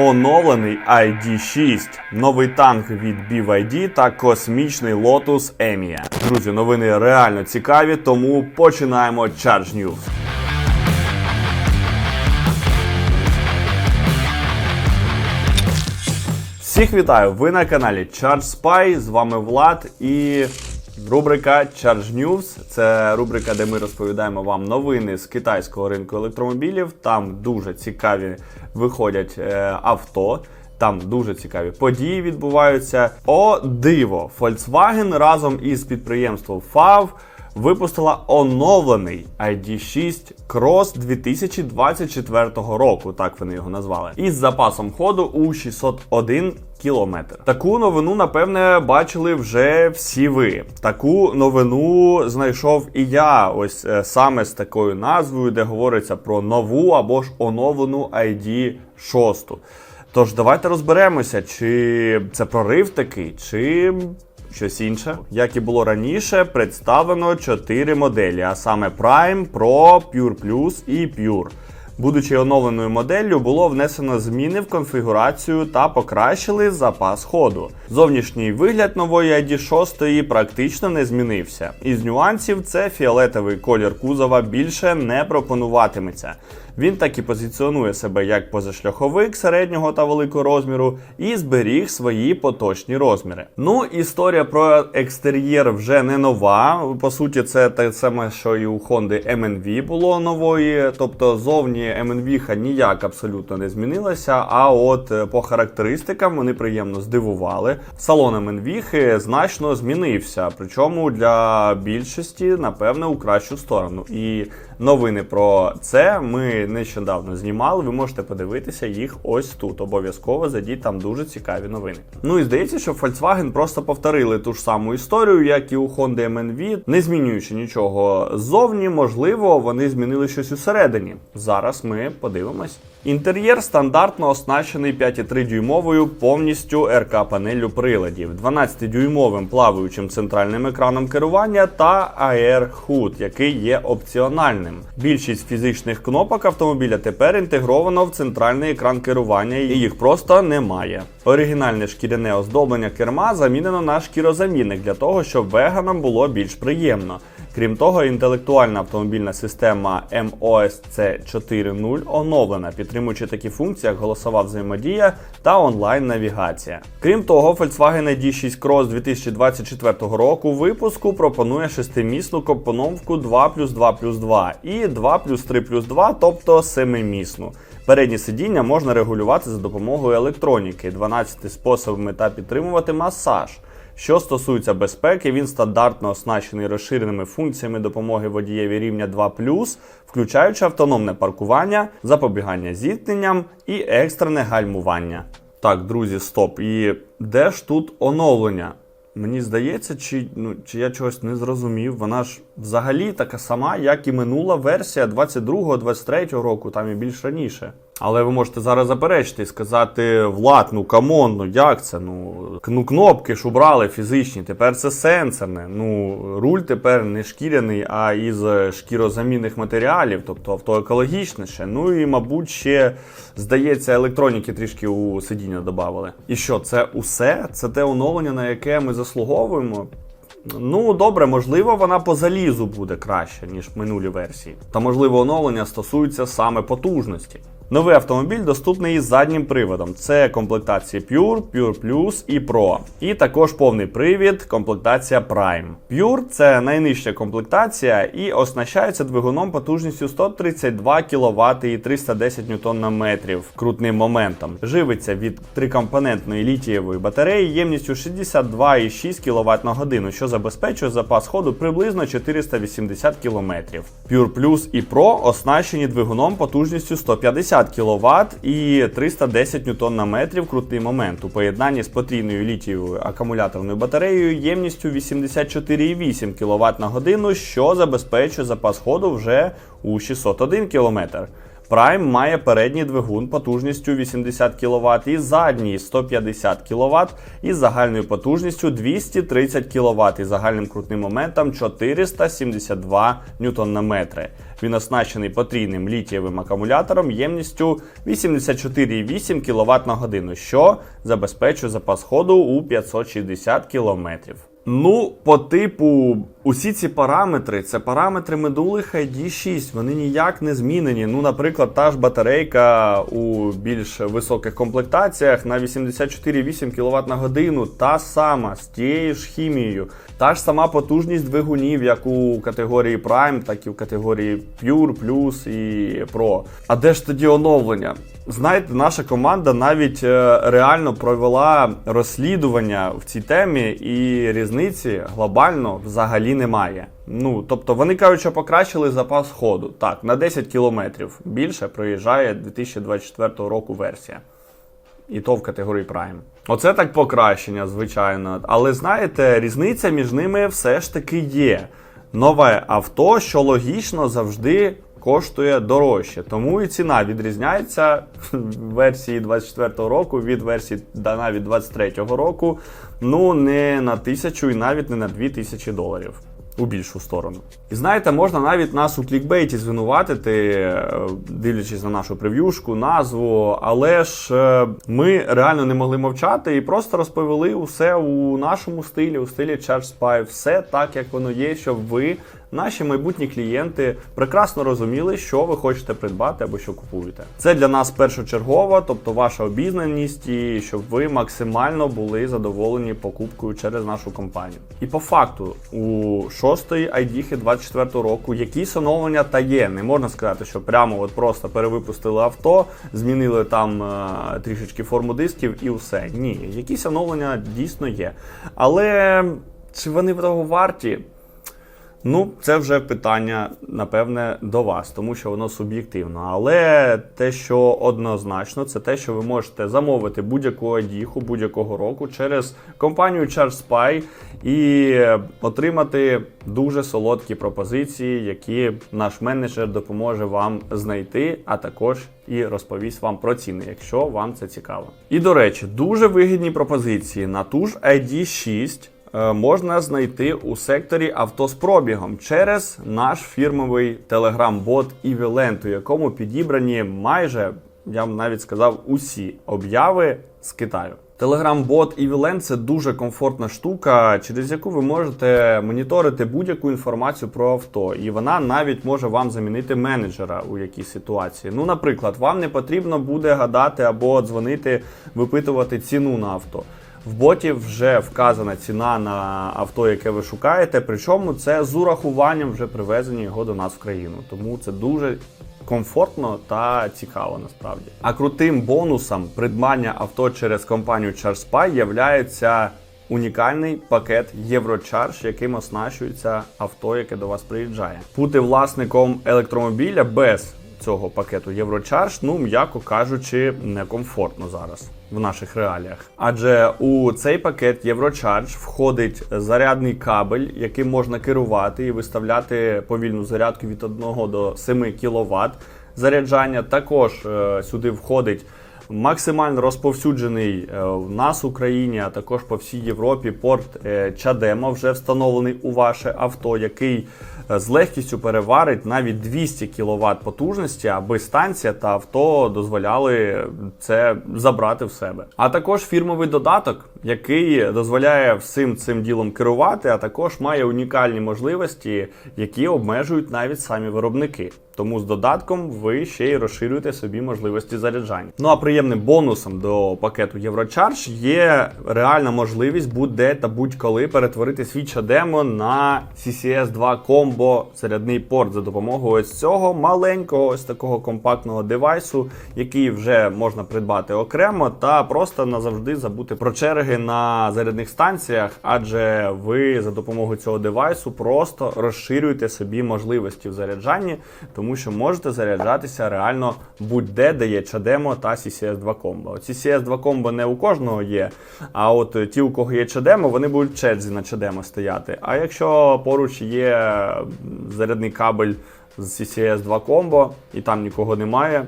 Оновлений ID6, новий танк від BYD та космічний Lotus Emia. Друзі, новини реально цікаві, тому починаємо Charge News. Всіх вітаю! Ви на каналі Charge Spy, з вами Влад і рубрика Charge News. Це рубрика, де ми розповідаємо вам новини з китайського ринку електромобілів. Там дуже цікаві виходять е, авто. Там дуже цікаві події відбуваються. О, диво! Volkswagen разом із підприємством FAV випустила оновлений ID6 Cross 2024 року, так вони його назвали, із запасом ходу у 601 кілометр. Таку новину, напевне, бачили вже всі ви. Таку новину знайшов і я, ось е, саме з такою назвою, де говориться про нову або ж оновлену ID 6. Тож давайте розберемося, чи це прорив такий, чи щось інше. Як і було раніше, представлено 4 моделі, а саме Prime, Pro, Pure Plus і Pure. Будучи оновленою моделлю, було внесено зміни в конфігурацію та покращили запас ходу. Зовнішній вигляд нової ID6 практично не змінився. Із нюансів це фіолетовий колір кузова більше не пропонуватиметься. Він так і позиціонує себе як позашляховик середнього та великого розміру і зберіг свої поточні розміри. Ну, історія про екстер'єр вже не нова. По суті, це те саме, що і у Honda MNV було нової. Тобто зовні MNV ніяк абсолютно не змінилася. А от е, по характеристикам вони приємно здивували. Салон MNV значно змінився. Причому для більшості, напевне, у кращу сторону. І новини про це ми нещодавно знімали. Ви можете подивитися їх ось тут. Обов'язково зайдіть там дуже цікаві новини. Ну і здається, що Volkswagen просто повторили ту ж саму історію, як і у Honda MNV, не змінюючи нічого ззовні. Можливо, вони змінили щось усередині. Зараз ми подивимось. Інтер'єр стандартно оснащений 5,3 дюймовою повністю РК панеллю приладів, 12-дюймовим плаваючим центральним екраном керування та AR HUD, який є опціональним. Більшість фізичних кнопок автомобіля тепер інтегровано в центральний екран керування, і їх просто немає. Оригінальне шкіряне оздоблення керма замінено на шкірозамінник для того, щоб веганам було більш приємно. Крім того, інтелектуальна автомобільна система MOSC 4.0 оновлена, підтримуючи такі функції, як голосова взаємодія та онлайн-навігація. Крім того, Volkswagen ID6 Cross 2024 року випуску пропонує шестимісну компоновку 2 плюс 2 плюс 2 і 2 плюс 3 плюс 2, тобто семимісну. Переднє сидіння можна регулювати за допомогою електроніки, 12 способами та підтримувати масаж. Що стосується безпеки, він стандартно оснащений розширеними функціями допомоги водієві рівня 2 включаючи автономне паркування, запобігання зіткненням і екстрене гальмування. Так, друзі, стоп. І де ж тут оновлення? Мені здається, чи, ну, чи я чогось не зрозумів. Вона ж взагалі така сама, як і минула версія 22-23 року, там і більш раніше. Але ви можете зараз заперечити і сказати: Влад, ну камон, ну як це? Ну, ну кнопки ж убрали фізичні, тепер це сенсорне. Ну, руль тепер не шкіряний, а із шкірозамінних матеріалів, тобто авто екологічніше. Ну і, мабуть, ще здається, електроніки трішки у сидіння додавали. І що, це усе? Це те оновлення, на яке ми заслуговуємо? Ну, добре, можливо, вона по залізу буде краще, ніж минулі версії. Та можливо, оновлення стосується саме потужності. Новий автомобіль доступний із заднім приводом. Це комплектації Pure, Pure Plus і Pro. І також повний привід, комплектація Prime. Pure це найнижча комплектація і оснащається двигуном потужністю 132 кВт і 310 Нм крутним моментом. Живиться від трикомпонентної літієвої батареї ємністю 62,6 кВт на годину, що забезпечує запас ходу приблизно 480 км. Pure Plus і Pro оснащені двигуном потужністю 150 кВт і 310 Нм крутий момент у поєднанні з потрійною літієвою акумуляторною батареєю ємністю 84,8 кВт на годину, що забезпечує запас ходу вже у 601 км. Prime має передній двигун потужністю 80 кВт і задній 150 кВт із загальною потужністю 230 кВт і загальним крутним моментом 472 Нм. Він оснащений потрійним літієвим акумулятором ємністю 84,8 кВт на годину, що забезпечує запас ходу у 560 км. Ну, по типу, усі ці параметри, це параметри медули ID 6, вони ніяк не змінені. Ну, наприклад, та ж батарейка у більш високих комплектаціях на 84,8 кВт на годину, та сама з тією ж хімією, та ж сама потужність двигунів, як у категорії Prime, так і в категорії Pure, Plus і Pro. А де ж тоді оновлення? Знаєте, наша команда навіть е, реально провела розслідування в цій темі, і різниці глобально взагалі немає. Ну, тобто вони кажуть, що покращили запас ходу. Так, на 10 кілометрів більше проїжджає 2024 року версія. І то в категорії Prime. Оце так покращення, звичайно. Але знаєте, різниця між ними все ж таки є. Нове авто, що логічно завжди коштує дорожче. Тому і ціна відрізняється в версії 24-го року від версії навіть 23 року. Ну, не на тисячу і навіть не на дві тисячі доларів. У більшу сторону. І знаєте, можна навіть нас у клікбейті звинуватити, е, дивлячись на нашу прев'юшку, назву, але ж е, ми реально не могли мовчати і просто розповіли усе у нашому стилі, у стилі Charge Spy, все так, як воно є, щоб ви, наші майбутні клієнти, прекрасно розуміли, що ви хочете придбати або що купуєте. Це для нас першочергово, тобто ваша обізнаність, і щоб ви максимально були задоволені покупкою через нашу компанію. І по факту, у шостої айдіхи 24 року якісь оновлення та є. Не можна сказати, що прямо от просто перевипустили авто, змінили там е, трішечки форму дисків і все. Ні, якісь оновлення дійсно є. Але чи вони того варті? Ну, це вже питання, напевне, до вас, тому що воно суб'єктивно. Але те, що однозначно, це те, що ви можете замовити будь-яку одіху будь-якого року через компанію ChargeSpy і отримати дуже солодкі пропозиції, які наш менеджер допоможе вам знайти, а також і розповість вам про ціни, якщо вам це цікаво. І до речі, дуже вигідні пропозиції на ту ж ID6 е, можна знайти у секторі авто з пробігом через наш фірмовий телеграм-бот Evilent, у якому підібрані майже, я б навіть сказав, усі обяви з Китаю. Телеграм-бот Evilent – це дуже комфортна штука, через яку ви можете моніторити будь-яку інформацію про авто, і вона навіть може вам замінити менеджера у якійсь ситуації. Ну, наприклад, вам не потрібно буде гадати або дзвонити, випитувати ціну на авто. В боті вже вказана ціна на авто, яке ви шукаєте. Причому це з урахуванням вже привезення його до нас в країну. Тому це дуже комфортно та цікаво насправді. А крутим бонусом придбання авто через компанію ChargeSpy являється унікальний пакет Єврочарж, яким оснащується авто, яке до вас приїжджає. Бути власником електромобіля без цього пакету Єврочарж, ну м'яко кажучи, некомфортно зараз в наших реаліях. Адже у цей пакет Єврочарж входить зарядний кабель, яким можна керувати і виставляти повільну зарядку від 1 до 7 кВт заряджання. Також е, сюди входить. Максимально розповсюджений е, в нас в Україні, а також по всій Європі порт е, Чадема вже встановлений у ваше авто, який з легкістю переварить навіть 200 кВт потужності, аби станція та авто дозволяли це забрати в себе. А також фірмовий додаток, який дозволяє всім цим ділом керувати, а також має унікальні можливості, які обмежують навіть самі виробники. Тому з додатком ви ще й розширюєте собі можливості заряджання. Ну а приємним бонусом до пакету Єврочарж є реальна можливість будь-де та будь-коли перетворити свій чадемо на CCS 2 Combo зарядний порт за допомогою ось цього маленького, ось такого компактного девайсу, який вже можна придбати окремо, та просто назавжди забути про черги на зарядних станціях, адже ви за допомогою цього девайсу просто розширюєте собі можливості в заряджанні. Тому що можете заряджатися реально будь-де, де є чадемо та CCS 2 комбо. CCS 2 комбо не у кожного є, а от ті, у кого є чадемо, вони будуть черзі на чадемо стояти. А якщо поруч є зарядний кабель з CCS 2 Combo і там нікого немає,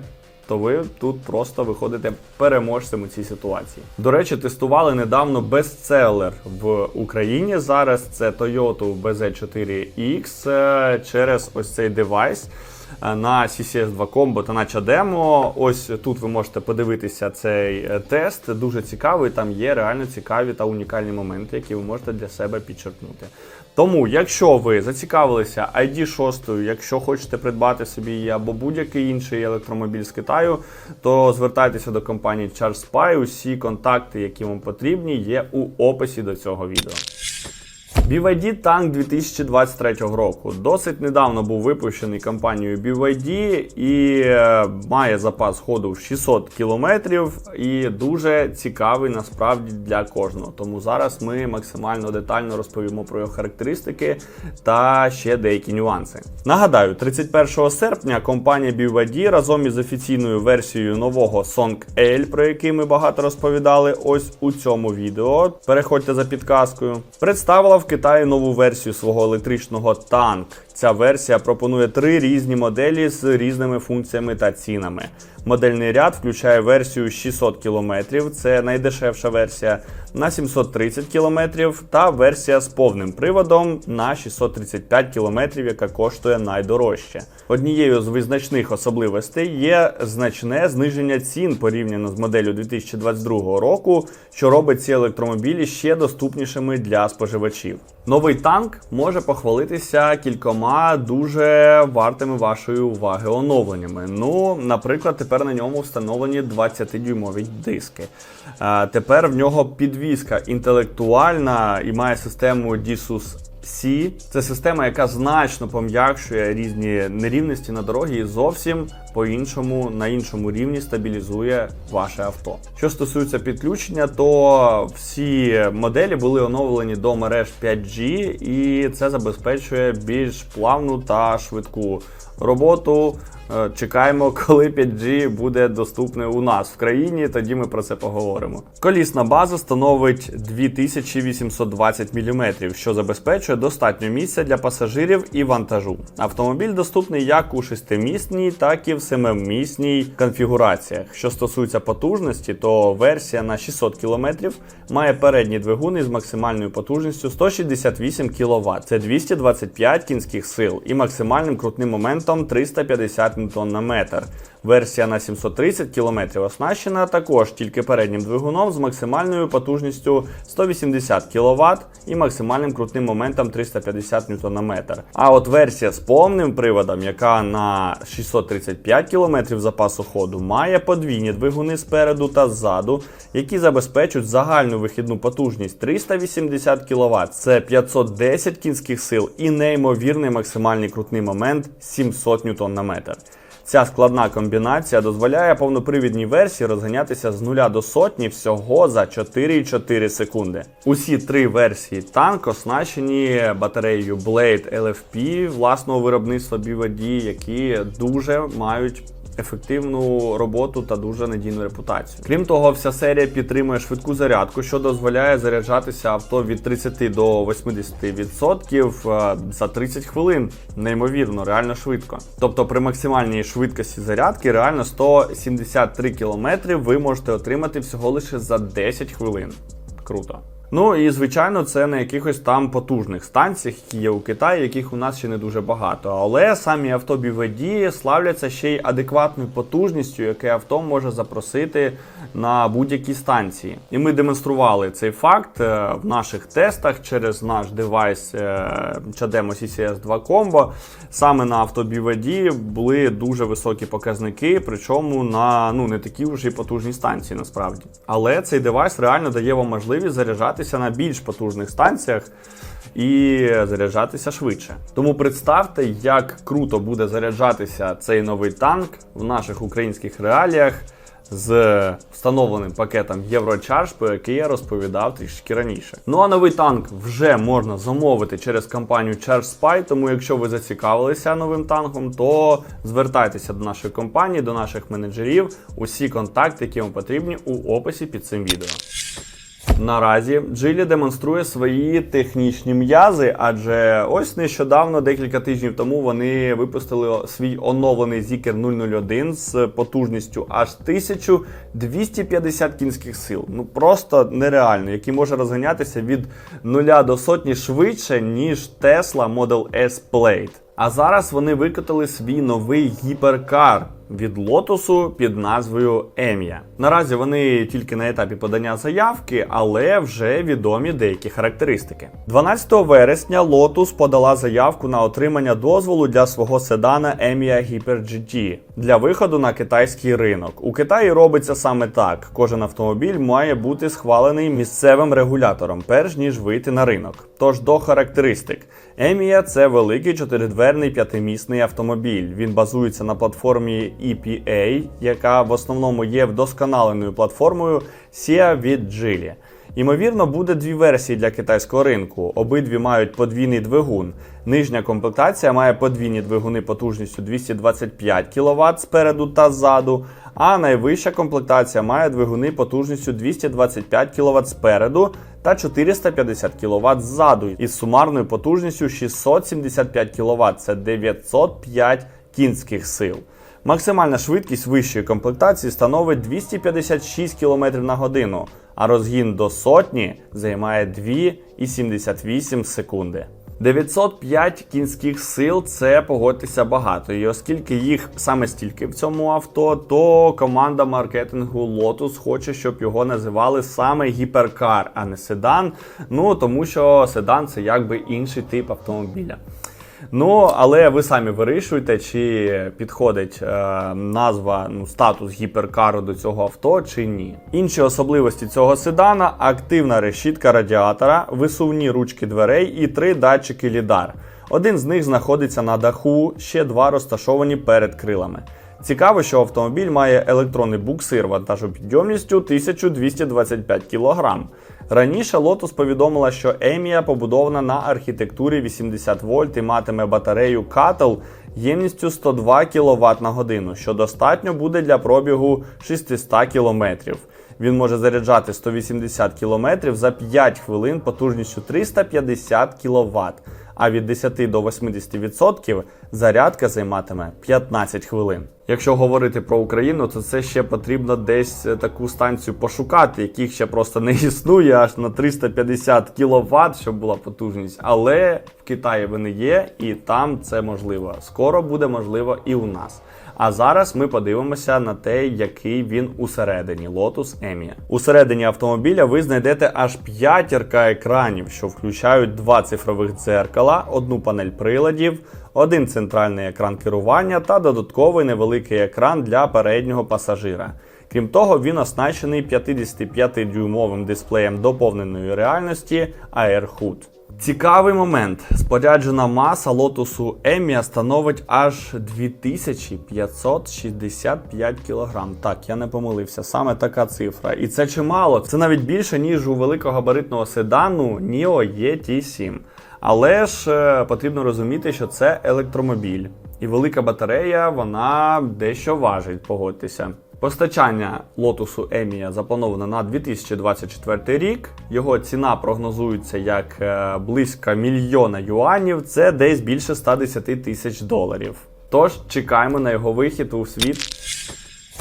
то ви тут просто виходите переможцем у цій ситуації. До речі, тестували недавно бестселер в Україні. Зараз це Toyota BZ4X е, через ось цей девайс. е, На CCS 2 Combo та на Чадемо. Ось тут ви можете подивитися цей е, тест. Дуже цікавий. Там є реально цікаві та унікальні моменти, які ви можете для себе підчеркнути. Тому, якщо ви зацікавилися ID 6, якщо хочете придбати собі її або будь-який інший електромобіль з Китаю, то звертайтеся до компанії ChargeSpy. Усі контакти, які вам потрібні, є у описі до цього відео. BYD танк 2023 року досить недавно був випущений компанією BYD і е, має запас ходу в 600 км і дуже цікавий насправді для кожного. Тому зараз ми максимально детально розповімо про його характеристики та ще деякі нюанси. Нагадаю, 31 серпня компанія BYD разом із офіційною версією нового Song L, про який ми багато розповідали, ось у цьому відео. Переходьте за підказкою. Представила в Китаї нову версію свого електричного танк. Ця версія пропонує три різні моделі з різними функціями та цінами. Модельний ряд включає версію 600 км, це найдешевша версія, на 730 км та версія з повним приводом на 635 км, яка коштує найдорожче. Однією з визначних особливостей є значне зниження цін порівняно з моделлю 2022 року, що робить ці електромобілі ще доступнішими для споживачів. Новий танк може похвалитися кількома дуже вартими вашої уваги оновленнями. Ну, наприклад, тепер на ньому встановлені 20-дюймові диски. Тепер в нього підвізка інтелектуальна і має систему DSUS C. Це система, яка значно пом'якшує різні нерівності на дорогі і зовсім по-іншому на іншому рівні стабілізує ваше авто. Що стосується підключення, то всі моделі були оновлені до мереж 5G, і це забезпечує більш плавну та швидку роботу. Е, Чекаємо, коли 5G буде доступний у нас в країні. Тоді ми про це поговоримо. Колісна база становить 2820 мм, що забезпечує достатньо місця для пасажирів і вантажу. Автомобіль доступний як у шестимісній, так і в семимісній конфігураціях. Що стосується потужності, то версія на 600 км має передній двигун із максимальною потужністю 168 кВт. Це 225 кінських сил і максимальним крутним моментом 350 Нм. Версія на 730 км оснащена також тільки переднім двигуном з максимальною потужністю 180 кВт і максимальним крутним моментом 350 Нм. А от версія з повним приводом, яка на 635 км запасу ходу, має подвійні двигуни спереду та ззаду, які забезпечують загальну вихідну потужність 380 кВт, це 510 кінських сил і неймовірний максимальний крутний момент 700 Нм. Ця складна комбінація дозволяє повнопривідній версії розганятися з 0 до сотні всього за 4,4 секунди. Усі три версії танк оснащені батареєю Blade LFP власного виробництва BYD, які дуже мають ефективну роботу та дуже надійну репутацію. Крім того, вся серія підтримує швидку зарядку, що дозволяє заряджатися авто від 30 до 80% е, за 30 хвилин. Неймовірно, реально швидко. Тобто при максимальній швидкості зарядки реально 173 км ви можете отримати всього лише за 10 хвилин. Круто. Ну і звичайно, це на якихось там потужних станціях, які є у Китаї, яких у нас ще не дуже багато. Але самі авто славляться ще й адекватною потужністю, яке авто може запросити на будь-які станції. І ми демонстрували цей факт е, в наших тестах через наш девайс е, Чадемо CCS 2 Combo. Саме на авто були дуже високі показники, причому на ну не такі вже й потужні станції насправді. Але цей девайс реально дає вам можливість заряджатися на більш потужних станціях і заряджатися швидше. Тому представте, як круто буде заряджатися цей новий танк в наших українських реаліях. З встановленим пакетом Eurocharge, про який я розповідав трішки раніше. Ну а новий танк вже можна замовити через компанію ChargeSpy, тому якщо ви зацікавилися новим танком, то звертайтеся до нашої компанії, до наших менеджерів. Усі контакти, які вам потрібні, у описі під цим відео. Наразі Джилі демонструє свої технічні м'язи, адже ось нещодавно, декілька тижнів тому, вони випустили свій оновлений Zikr 001 з потужністю аж 1250 кінських сил. Ну просто нереально, який може розганятися від 0 до сотні швидше, ніж Tesla Model S Plate. А зараз вони викотали свій новий гіперкар від Лотосу під назвою Емія. Наразі вони тільки на етапі подання заявки, але вже відомі деякі характеристики. 12 вересня Lotus подала заявку на отримання дозволу для свого седана Емія Hyper GT для виходу на китайський ринок. У Китаї робиться саме так: кожен автомобіль має бути схвалений місцевим регулятором, перш ніж вийти на ринок. Тож до характеристик. Емія це великий чотиридверний п'ятимісний автомобіль. Він базується на платформі EPA, яка в основному є вдосконаленою платформою SIA від Geely. Ймовірно, буде дві версії для китайського ринку. Обидві мають подвійний двигун. Нижня комплектація має подвійні двигуни потужністю 225 кВт спереду та ззаду, а найвища комплектація має двигуни потужністю 225 кВт спереду та 450 кВт ззаду із сумарною потужністю 675 кВт. Це 905 кінських сил. Максимальна швидкість вищої комплектації становить 256 км на годину, а розгін до сотні займає 2,78 секунди. 905 кінських сил це погодьтеся багато. І оскільки їх саме стільки в цьому авто, то команда маркетингу Lotus хоче, щоб його називали саме гіперкар, а не седан. Ну тому що седан це якби інший тип автомобіля. Ну, але ви самі вирішуєте, чи підходить е, назва, ну, статус гіперкару до цього авто, чи ні. Інші особливості цього седана: активна решітка радіатора, висувні ручки дверей і три датчики лідар. Один з них знаходиться на даху, ще два розташовані перед крилами. Цікаво, що автомобіль має електронний буксир вантажопідйомністю 1225 кг. Раніше Lotus повідомила, що Емія побудована на архітектурі 80 вольт і матиме батарею Cattle ємністю 102 кВт на годину, що достатньо буде для пробігу 600 км. Він може заряджати 180 км за 5 хвилин потужністю 350 кВт, а від 10 до 80% зарядка займатиме 15 хвилин. Якщо говорити про Україну, то це ще потрібно десь е, таку станцію пошукати, яких ще просто не існує аж на 350 кВт, щоб була потужність. Але в Китаї вони є, і там це можливо. Скоро буде можливо і у нас. А зараз ми подивимося на те, який він усередині Lotus Emia. Усередині автомобіля ви знайдете аж п'ятірка екранів, що включають два цифрових дзеркала, одну панель приладів, один центральний екран керування та додатковий невеликий екран для переднього пасажира. Крім того, він оснащений 55-дюймовим дисплеєм доповненої реальності AirHood. Цікавий момент. Споряджена маса лотусу Емія становить аж 2565 кг. Так, я не помилився, саме така цифра. І це чимало. Це навіть більше, ніж у великогабаритного седану NIO ET7. Але ж е, потрібно розуміти, що це електромобіль. І велика батарея, вона дещо важить, погодьтеся. Постачання лотусу Емія заплановано на 2024 рік. Його ціна прогнозується як е, близько мільйона юанів. Це десь більше 110 тисяч доларів. Тож чекаємо на його вихід у світ.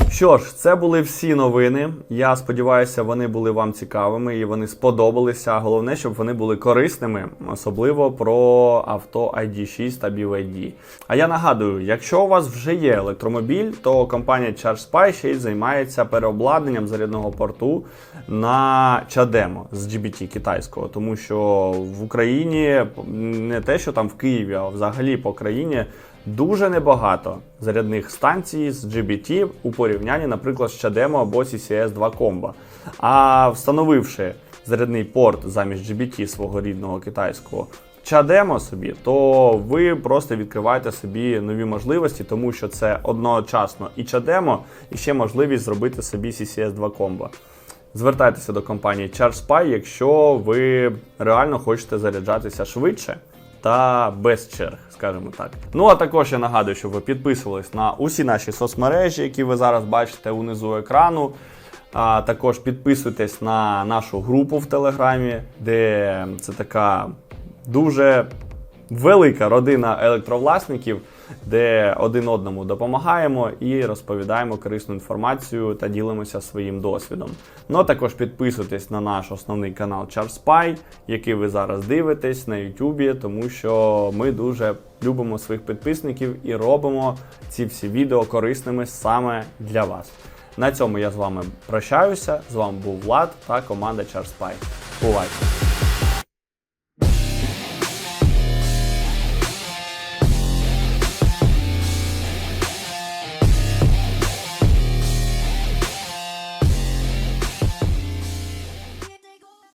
Що ж, це були всі новини. Я сподіваюся, вони були вам цікавими і вони сподобалися. Головне, щоб вони були корисними, особливо про авто ID6 та BYD. А я нагадую, якщо у вас вже є електромобіль, то компанія ChargeSpy ще й займається переобладнанням зарядного порту на Чадемо з GBT китайського, тому що в Україні не те, що там в Києві, а взагалі по країні. Дуже небагато зарядних станцій з GBT у порівнянні, наприклад, з CHAdeMO або CCS 2 Combo. А встановивши зарядний порт замість GBT свого рідного китайського CHAdeMO собі, то ви просто відкриваєте собі нові можливості, тому що це одночасно і CHAdeMO, і ще можливість зробити собі CCS 2 Combo. Звертайтеся до компанії ChargeSpy, якщо ви реально хочете заряджатися швидше та без черг, скажімо так. Ну а також я нагадую, щоб ви підписувались на усі наші соцмережі, які ви зараз бачите унизу екрану. А також підписуйтесь на нашу групу в Телеграмі, де це така дуже велика родина електровласників, де один одному допомагаємо і розповідаємо корисну інформацію та ділимося своїм досвідом. Ну а також підписуйтесь на наш основний канал CharSpy, який ви зараз дивитесь на YouTube, тому що ми дуже любимо своїх підписників і робимо ці всі відео корисними саме для вас. На цьому я з вами прощаюся. З вами був Влад та команда CharSpy. Бувайте!